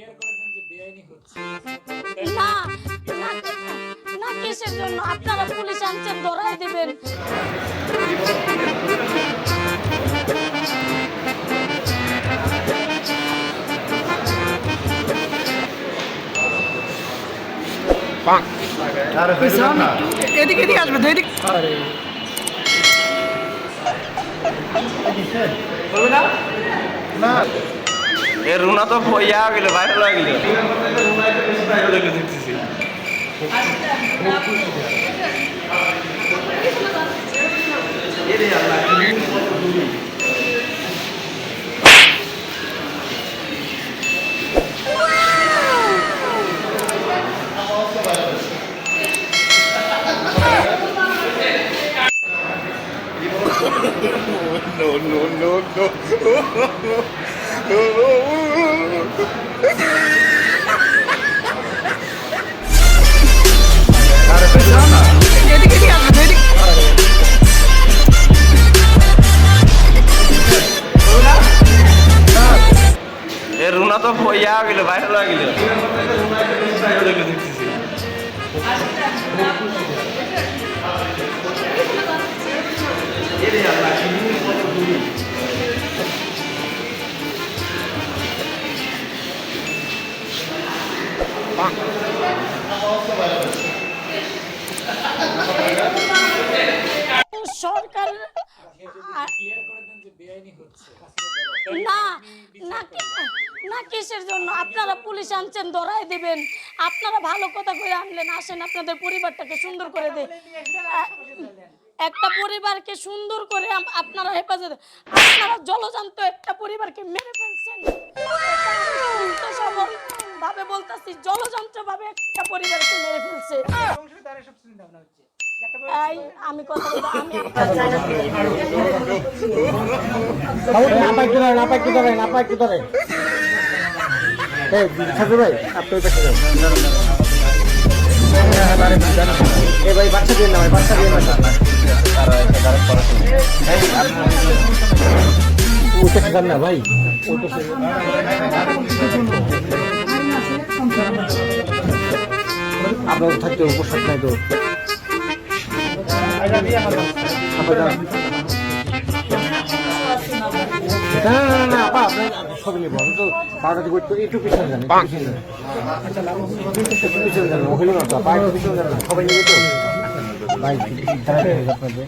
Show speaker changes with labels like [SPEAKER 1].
[SPEAKER 1] Clear করে দেন যে বেআইনি হচ্ছে।
[SPEAKER 2] না না না কিসের জন্য? আপনারা পুলিশ আনছেন ধরাই দিবেন।
[SPEAKER 3] এদিকে এদিকে আসবে এদিকে
[SPEAKER 4] এ রুনা তো ইয়া গেল ভাইরাল হয়ে গেল।
[SPEAKER 3] আসবে তো এদিকে
[SPEAKER 4] এ রুনা তো ইয়া গেল ভাইরাল হয়ে গেল।
[SPEAKER 2] সরকার
[SPEAKER 1] করে
[SPEAKER 2] না না কিসের জন্য? আপনারা পুলিশ আনছেন, ধরাই দিবেন। আপনারা ভালো কথা কয়ে আনলেন, আসেন আপনাদের পরিবারটাকে সুন্দর করে দে একটা পরিবারকে সুন্দর করে আপনারা হেফাজত আপনারা জলজান্ত একটা পরিবারকে মেরে ফেলছেন। ভাবে বলতাছি জলযন্ত্র ভাবে একটা পরিবারকে মেরে ফেলছে। আমি কথা আমি
[SPEAKER 5] ভাই, আপনি ভাই, বাচ্চা দিয়ে না ভাই বাচ্চা দিয়ে না যান না, ভাই? আপনার থাকতে উপসাদ নাই তো। না না না না, আপা, আপনার ছবি নেব। আমি তো বারোটা থেকে একটু একটু পিছনে একটু পিছনে যান, একটু পিছনে যান। না তো আপা, একটু পিছনে যান সবাই নেবে তো। ভাই আপনাদের